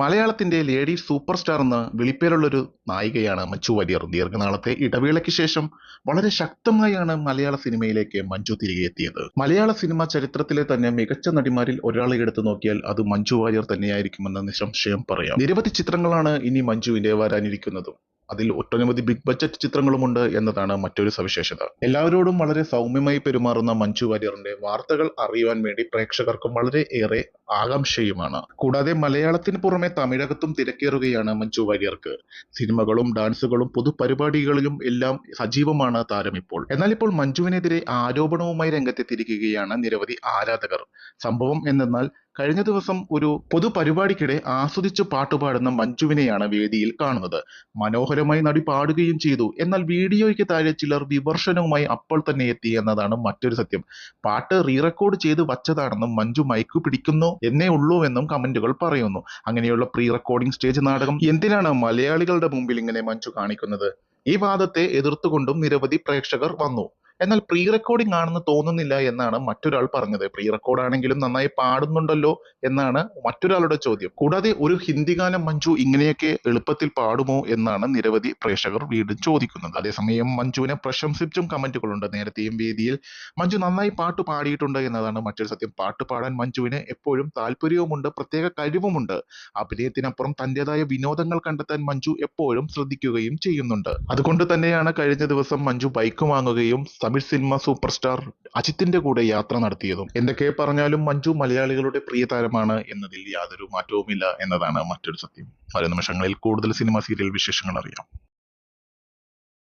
മലയാളത്തിന്റെ lady super star എന്ന വിളിപ്പേരുള്ളൊരു നായികയാണ് മഞ്ജു വാര്യർ. ദീർഘനാളത്തെ ഇടവേളയ്ക്ക് ശേഷം വളരെ ശക്തമായാണ് മലയാള സിനിമയിലേക്ക് മഞ്ജു തിരികെ എത്തിയത്. മലയാള സിനിമ ചരിത്രത്തിലെ തന്നെ മികച്ച നടിമാരിൽ ഒരാളെ എടുത്തു നോക്കിയാൽ അത് മഞ്ജു വാര്യർ തന്നെയായിരിക്കുമെന്ന് നിസ്സംശയം പറയാം. നിരവധി ചിത്രങ്ങളാണ് ഇനി മഞ്ജുവിന്റെ വരാനിരിക്കുന്നതും. അതിൽ ഒട്ടനവധി ബിഗ് ബഡ്ജറ്റ് ചിത്രങ്ങളുമുണ്ട് എന്നതാണ് മറ്റൊരു സവിശേഷത. എല്ലാവരോടും വളരെ സൗമ്യമായി പെരുമാറുന്ന മഞ്ജു വാര്യറിന്റെ വാർത്തകൾ അറിയുവാൻ വേണ്ടി പ്രേക്ഷകർക്കും വളരെ ഏറെ ആകാംക്ഷയുമാണ്. കൂടാതെ മലയാളത്തിന് പുറമെ തമിഴകത്തും തിരക്കേറുകയാണ് മഞ്ജു വാര്യർക്ക്. സിനിമകളും ഡാൻസുകളും പൊതുപരിപാടികളിലും എല്ലാം സജീവമാണ് താരം ഇപ്പോൾ. എന്നാൽ ഇപ്പോൾ മഞ്ജുവിനെതിരെ ആരോപണവുമായി രംഗത്തെത്തിയിരിക്കുകയാണ് നിരവധി ആരാധകർ. സംഭവം എന്തെന്നാൽ കഴിഞ്ഞ ദിവസം ഒരു പൊതുപരിപാടിക്കിടെ ആസ്വദിച്ച് പാട്ടുപാടുന്ന മഞ്ജുവിനെയാണ് വേദിയിൽ കാണുന്നത്. മനോഹരമായി നടി പാടുകയും ചെയ്തു. എന്നാൽ വീഡിയോയ്ക്ക് താഴെ ചിലർ വിമർശനവുമായി അപ്പോൾ തന്നെ എത്തി എന്നതാണ് മറ്റൊരു സത്യം. പാട്ട് റീറെക്കോർഡ് ചെയ്ത് വച്ചതാണെന്നും മഞ്ജു മൈക്ക് പിടിക്കുന്നു. എന്നേ ഉള്ളൂ എന്നും കമന്റുകൾ പറയുന്നു. അങ്ങനെയുള്ള പ്രീ റെക്കോർഡിംഗ് സ്റ്റേജ് നാടകം എന്തിനാണ് മലയാളികളുടെ മുമ്പിൽ ഇങ്ങനെ മഞ്ജു കാണിക്കുന്നത്? ഈ വാദത്തെ എതിർത്തുകൊണ്ടും നിരവധി പ്രേക്ഷകർ വന്നു. എന്നാൽ പ്രീ റെക്കോർഡിംഗ് ആണെന്ന് തോന്നുന്നില്ല എന്നാണ് മറ്റൊരാൾ പറഞ്ഞത്. പ്രീ റെക്കോർഡ് ആണെങ്കിലും നന്നായി പാടുന്നുണ്ടല്ലോ എന്നാണ് മറ്റൊരാളുടെ ചോദ്യം. കൂടാതെ ഒരു ഹിന്ദി ഗാനം മഞ്ജു ഇങ്ങനെയൊക്കെ എളുപ്പത്തിൽ പാടുമോ എന്നാണ് നിരവധി പ്രേക്ഷകർ വീണ്ടും ചോദിക്കുന്നത്. അതേസമയം മഞ്ജുവിനെ പ്രശംസിച്ചും കമന്റുകളുണ്ട്. നേരത്തെയും വേദിയിൽ മഞ്ജു നന്നായി പാട്ട് പാടിയിട്ടുണ്ട് എന്നതാണ് മറ്റൊരു സത്യം. പാട്ട് പാടാൻ മഞ്ജുവിന് എപ്പോഴും താല്പര്യവുമുണ്ട് പ്രത്യേക കഴിവുമുണ്ട്. അഭിനയത്തിനപ്പുറം തന്റേതായ വിനോദങ്ങൾ കണ്ടെത്താൻ മഞ്ജു എപ്പോഴും ശ്രദ്ധിക്കുകയും ചെയ്യുന്നുണ്ട്. അതുകൊണ്ട് തന്നെയാണ് കഴിഞ്ഞ ദിവസം മഞ്ജു ബൈക്ക് വാങ്ങുകയും തമിഴ് സിനിമ സൂപ്പർ സ്റ്റാർ അജിത്തിന്റെ കൂടെ യാത്ര നടത്തിയതും എന്തൊക്കെ പറഞ്ഞാലും മഞ്ജു മലയാളികളുടെ പ്രിയ താരമാണ് എന്നതിൽ യാതൊരു മാറ്റവുമില്ല എന്നതാണ് മറ്റൊരു സത്യം. വരും നിമിഷങ്ങളിൽ കൂടുതൽ സിനിമ സീരിയൽ വിശേഷങ്ങൾ അറിയാം.